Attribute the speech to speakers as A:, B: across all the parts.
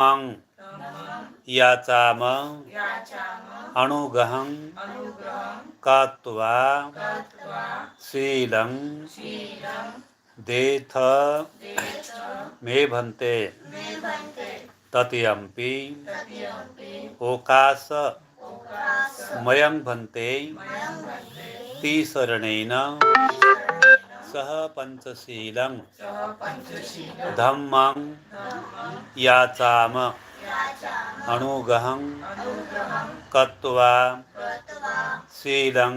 A: मं याचा मग अनुग्रहं कत्वा। शीलं देथ। मे भन्ते तत्यंपि ओकास। मयं भन्ते तिसरणेन। सह पंचशीलं धम्मं याचाम। अनुग्रहं कत्वा शीलं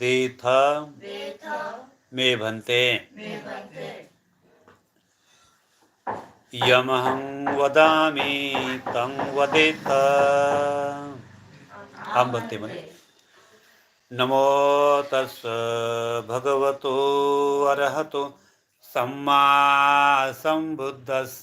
A: देथ मे भन्ते यमहं वदामि तं वदेत। आं भन्ते म्हणे नमो तस् भगवतो अरहतो सम्मा संबुद्धस्स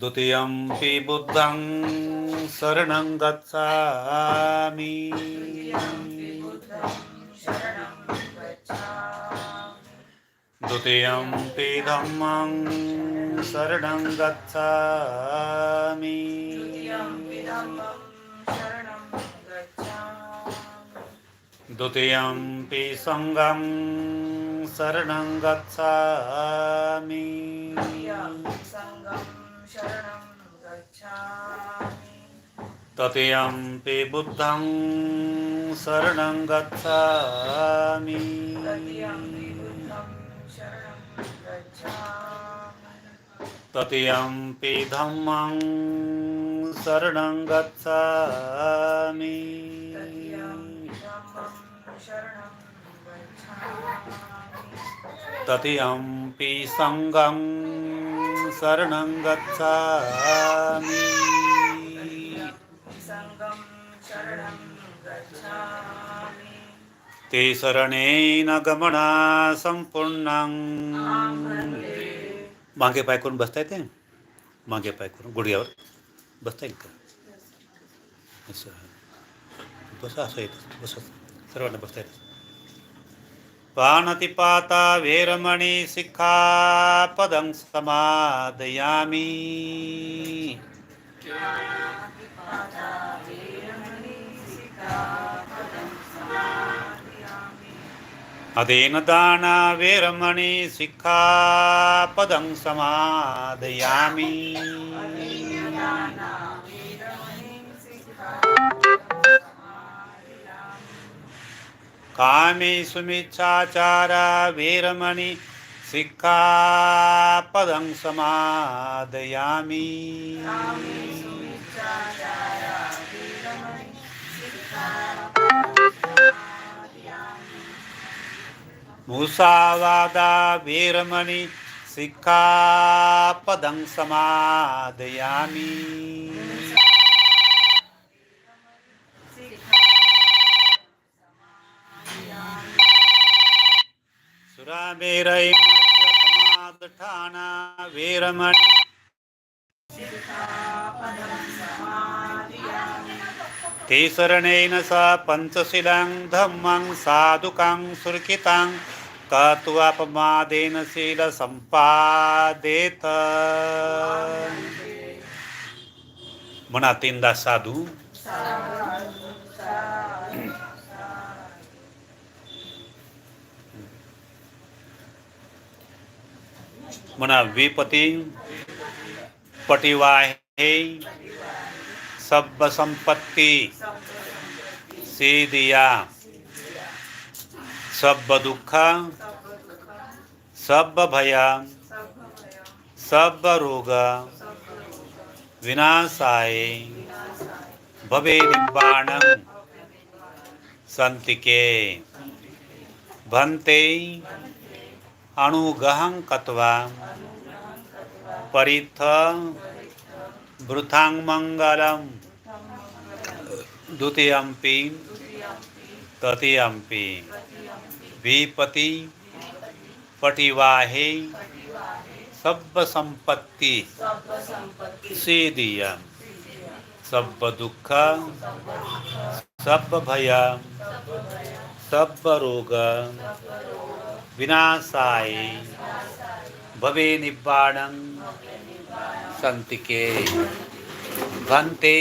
A: द्वितीयंपि बुद्धं शरणं गच्छामि। द्वितीयंपि धम्मं शरणं गच्छामि। द्वितीयंपि सङ्गं शरणं गच्छामि। तृतीयंपि बुद्धं शरणं गच्छामि। तृतीयंपि धम्मं शरणं गच्छामि। तृतीयंपि सङ्गं शरणं गच्छामि। ते शरणेन गमना संपूर्णं। मागे पाय करून बसता येते मागे पाय करून गुडघ्यावर. बसता येईल का? असं. बसा असं येतं. बस. सर्वांना बसता येतं. पाणतिपाता वेरमणि सिक्खापदं समादयामि। अदेन दाना वेरमणि सिक्खापदं समादयामि। कामे सुमिच्छाचारा वेरमणि सिक्खापदं समादयामि। मुसावादा वीरमणि सिक्खापदं समादयामि। सुरामेरै मध्यपमादठाना वीरमणि ते पञ्चशिलां धम्मं साधुकां सुरकितां कत्वापमादेन शीलसम्पादेत म्हणा तीनदा साधू. मना विपति पटिवाहे सब संपत्ति से दिया सब दुःख सब भय सब रोग विनाशाय भवे निब्बाणं संतिके भन्ते अणुगहं कत्वा परिथ वृथाङ्मङ्गलं द्वितीयम्पि तृतीयम्पि विपति पटिवाहे सब सेदीयं सीदियम सब दुख विनाशाय। भवे निब्बाणं। संतिके भन्ते।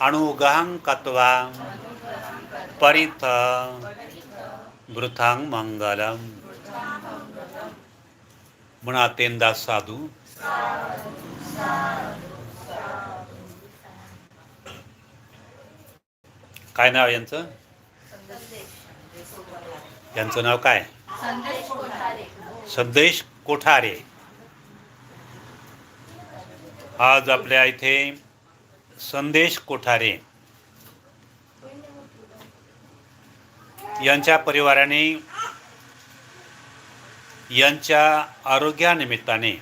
A: अणुगहं कत्वा। परिथ। वृथां मंगलम म्हणा तेंदास साधू। काय नाव यांचं? यांचं नाव काय? संदेश कोठारे. आज आपल्या इथे संदेश कोठारे यांच्या परिवाराने यांच्या आरोग्यानिमित्ताने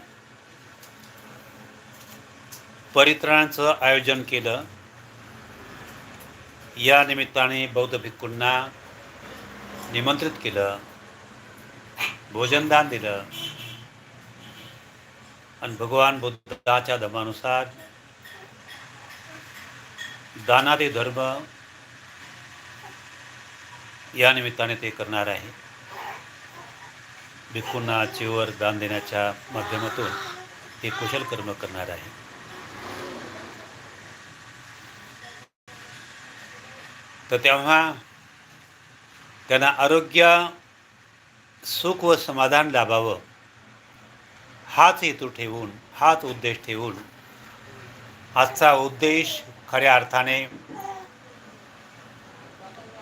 A: परित्राणाचं आयोजन केलं. या निमित्ताने बौद्ध भिक्खूंना निमंत्रित केलं. भोजनदान दिलं. आणि भगवान बुद्धाच्या धर्मानुसार दानादे धर्म या निमित्ताने ते करणार आहे. भिक्खूंना चिवर दान देण्याच्या माध्यमातून ते कुशल कर्म करणार आहे. तर तेव्हा त्यांना आरोग्य सुख व समाधान लाभावं. हाच हेतू ठेवून हाच उद्देश ठेवून आजचा उद्देश खऱ्या अर्थाने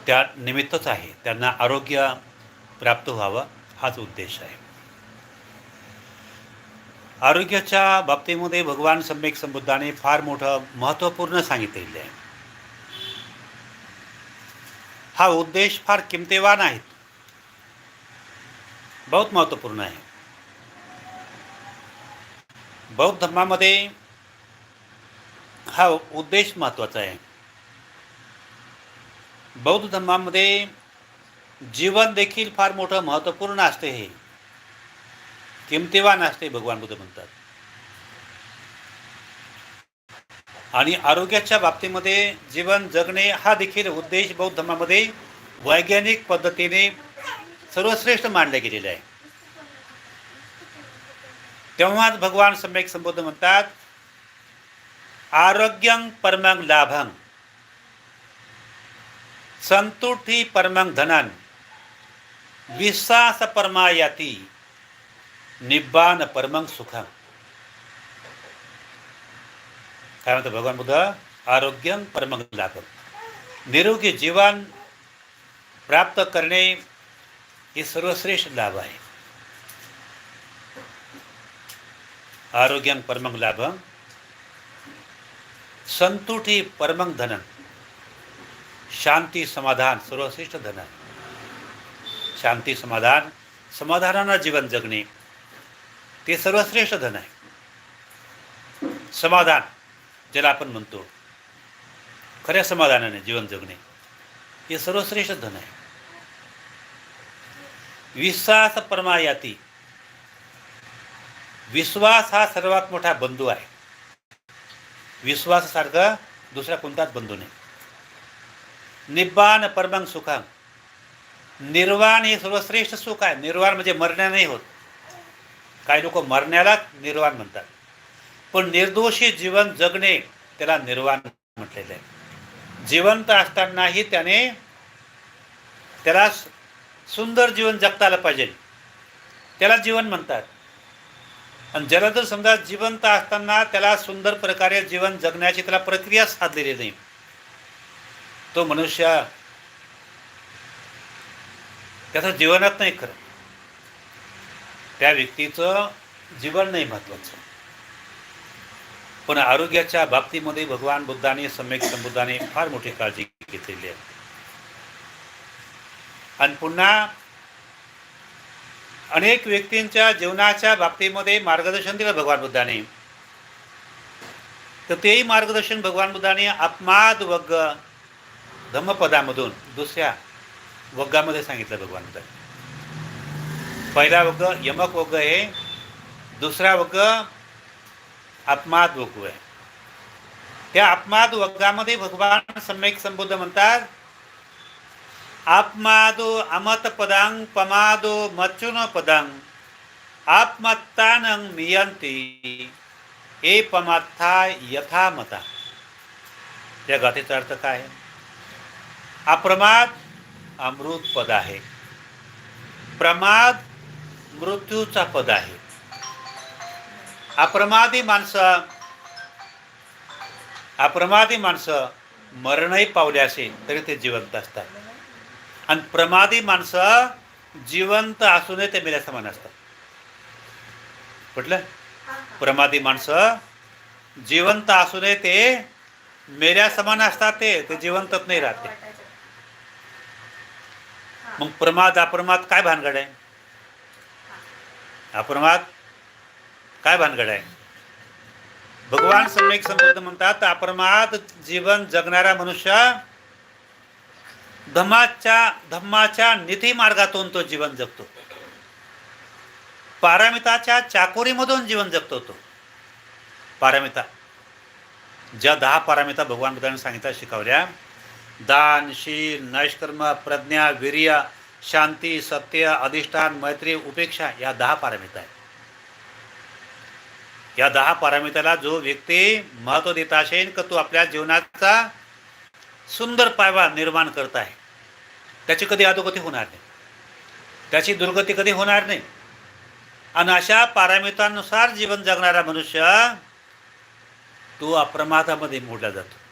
A: त्या निमित्तच आहे. त्यांना आरोग्य प्राप्त व्हावं हाच उद्देश आहे. आरोग्याच्या बाबतीमध्ये भगवान सम्यक संबुद्धाने फार मोठं महत्त्वपूर्ण सांगितलेलं आहे. हा उद्देश फार किमतेवान आहेत बहुत महत्त्वपूर्ण आहे. बौद्ध धर्मामध्ये हा उद्देश महत्त्वाचा आहे. बौद्ध धर्मामध्ये जीवन देखील फार मोठं महत्त्वपूर्ण असते हे. किमतीवान असते भगवान बुद्ध म्हणतात. आणि आरोग्याच्या बाबतीमध्ये जीवन जगणे हा देखील उद्देश बौद्ध धर्मामध्ये वैज्ञानिक पद्धतीने सर्वश्रेष्ठ मानले गेलेले आहे. तेव्हाच भगवान सम्यक संबोध म्हणतात आरोग्यं परमंग लाभं संतुठी परमंग धनन विश्वास परमायाती निब्बान परमंग सुखं. काय म्हणतो भगवान बुद्ध? आरोग्यं परमंग लाभं. निरोगी जीवन प्राप्त करणे हे सर्वश्रेष्ठ लाभ आहे. आरोग्यं परमंग लाभं. संतुटी परमंग धनन शांती समाधान सर्वश्रेष्ठ धन. शांती समाधान समाधानानं जीवन जगणे ते सर्वश्रेष्ठ धन आहे. समाधान ज्याला आपण म्हणतो खऱ्या समाधानाने जीवन जगणे हे सर्वश्रेष्ठ धन आहे. विश्वास परमायाती. विश्वास हा सर्वात मोठा बंधू आहे. विश्वासासारखा दुसरा कोणताच बंधू नाही. निब्बान परमंग सुखांग निर्वाण हे सर्वश्रेष्ठ सुख आहे. निर्वाण म्हणजे मरण्या नाही होत. काही लोक मरण्यालाच निर्वाण म्हणतात. पण निर्दोषी जीवन जगणे त्याला निर्वाण म्हटलेलं आहे. जिवंत असतानाही त्याने त्याला सुंदर जीवन जगता आलं पाहिजे. त्याला जीवन म्हणतात. आणि ज्याला जर समजा जिवंत असताना त्याला सुंदर प्रकारे जीवन जगण्याची त्याला प्रक्रिया साधलेली नाही. तो मनुष्य त्याचं जीवनात नाही खरं त्या व्यक्तीचं जीवन नाही महत्त्वाचं. पण आरोग्याच्या बाबतीमध्ये भगवान बुद्धाने सम्यक संबुद्धाने फार मोठी काळजी घेतलेली आहे. आणि पुन्हा अनेक व्यक्तींच्या जीवनाच्या बाबतीमध्ये मार्गदर्शन दिलं भगवान बुद्धाने. तर तेही मार्गदर्शन भगवान बुद्धाने आत्माद वग्ग धम्मपदामधून दुसऱ्या वग्गामध्ये सांगितलं भगवान बुद्धाने. पहिला वग्ग यमक वग्ग आहे दुसरा वग्ग आत्माद वग्ग आहे. त्या आत्माद वग्गामध्ये भगवान सम्यक संबोध म्हणतात आपमादो अमत पदांग पमादो मच्चुन पदांग आपमत्तानंग मियंती ए पमात्था यथामता। या गाथेचा अर्थ काय अप्रमाद अमृत पद आहे। प्रमाद मृत्यूचा पद आहे। अप्रमादी माणसं अप्रमादी माणसं मरणही पावले असेल तरी ते जिवंत असतात। आणि प्रमादी माणसं जिवंत असूनही ते मेल्या समान असतात. म्हटलं प्रमादी माणसं जिवंत असूनही ते मेल्या समान असतात ते ते जिवंतच नाही राहते मग प्रमाद अप्रमाद काय भानगड आहे? अप्रमाद काय भानगड आहे? भगवान सम्यक संबोध म्हणतात अप्रमाद जीवन जगणारा मनुष्य धम्माच्या धम्माच्या निधी मार्गातून तो जीवन जगतो. पारामिताच्या चाकोरीमधून जीवन जगतो तो. पारामिता. ज्या दहा पारामिता भगवान बुद्धाने सांगितल्या शिकवल्या. दान शील नैष्कर्म प्रज्ञा वीर्य शांती सत्य अधिष्ठान मैत्री उपेक्षा या दहा पारामिता आहेत. या दहा पारामिताला जो व्यक्ती महत्त्व देत असेल का तो आपल्या जीवनाचा सुंदर पायवा निर्माण करत आहे. त्याची कधी अधोगती होणार नाही. त्याची दुर्गती कधी होणार नाही. आणि अशा पारामितांनुसार जीवन जगणारा मनुष्य तो अप्रमादामध्ये मोडला जातो.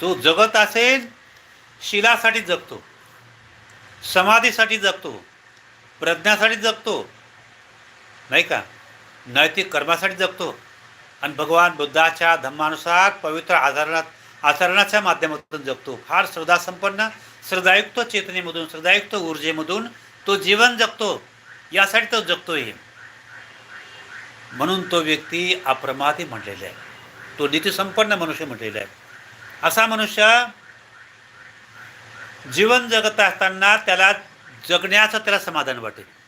A: तो जगत असेल शिलासाठी जगतो समाधीसाठी जगतो प्रज्ञासाठी जगतो नाही का? नैतिक कर्मासाठी जगतो. आणि भगवान बुद्धाच्या धम्मानुसार पवित्र आधारात आचरणाच्या माध्यमातून जगतो. फार श्रद्धासंपन्न श्रद्धायुक्त चेतनेमधून श्रद्धायुक्त ऊर्जेमधून तो जीवन जगतो. यासाठी तो जगतोय म्हणून तो व्यक्ती अप्रमादी म्हणलेला आहे. तो नीतीसंपन्न मनुष्य म्हटलेला आहे. असा मनुष्य जीवन जगत असताना त्याला जगण्याचं त्याला समाधान वाटेल.